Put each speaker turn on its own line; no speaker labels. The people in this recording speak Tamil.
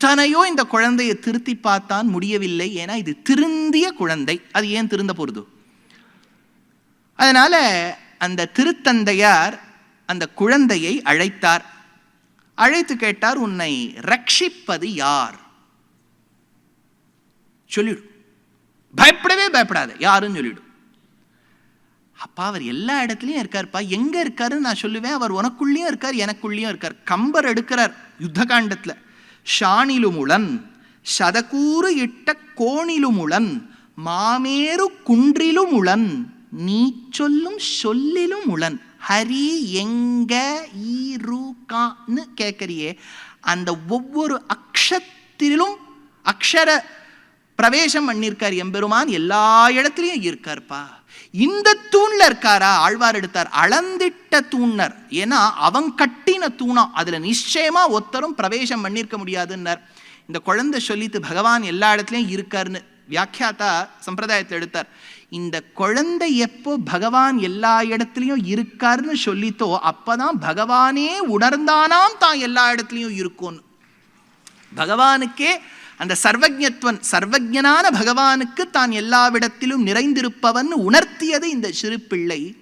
எத்தனையோ இந்த குழந்தையை திருத்தி பார்த்தான் முடியவில்லை. ஏன்னா இது திருந்திய குழந்தை. அது ஏன் திருந்த போகிறது அதனால அந்த திருத்தந்தையார் அந்த குழந்தையை அழைத்தார். அழைத்து கேட்டார் உன்னை ரட்சிப்பது யார்? சொல்லிடு. பயப்படவே பயப்படாத யாருன்னு சொல்லிடு. அப்பா அவர் எல்லா இடத்துலையும் இருக்காருப்பா. எங்கே இருக்காருன்னு நான் சொல்லுவேன். அவர் உனக்குள்ளேயும் இருக்கார் எனக்குள்ளேயும் இருக்கார். கம்பர் எடுக்கிறார் யுத்த காண்டத்தில் ஷானிலுமுளன் சதகூறு இட்ட கோணிலுமுளன் மாமேரு குன்றிலுமுளன் நீ சொல்லும் சொல்லிலும் உளன் ஹரி எங்க ஈருகான்னு கேட்கறியே. அந்த ஒவ்வொரு அக்ஷத்திலும் அக்ஷர பிரவேசம் பண்ணியிருக்கார் எம்பெருமான். எல்லா இடத்துலையும் இருக்கார்ப்பா. இந்த தூண்ல இருக்காரா? ஆழ்வார் எடுத்தார். அளந்திட்ட தூணர் ஏன்னா அவன் கட்டின தூணம். அதுல நிச்சயமா ஒருத்தரும் பிரவேசம் பண்ணியிருக்க முடியாதுன்னார். இந்த குழந்தை சொல்லித்து பகவான் எல்லா இடத்துலையும் இருக்காருன்னு வியாக்கியாத்தா சம்பிரதாயத்தை எடுத்தார். இந்த குழந்தை எப்போ பகவான் எல்லா இடத்துலையும் இருக்காருன்னு சொல்லித்தோ அப்பதான் பகவானே உணர்ந்தானாம் தான் எல்லா இடத்துலையும் இருக்கும்னு. பகவானுக்கே அந்த சர்வஜத்வன் சர்வஜனான பகவானுக்கு தான் எல்லாவிடத்திலும் நிறைந்திருப்பவன் உணர்த்தியது இந்த சிறு பிள்ளை.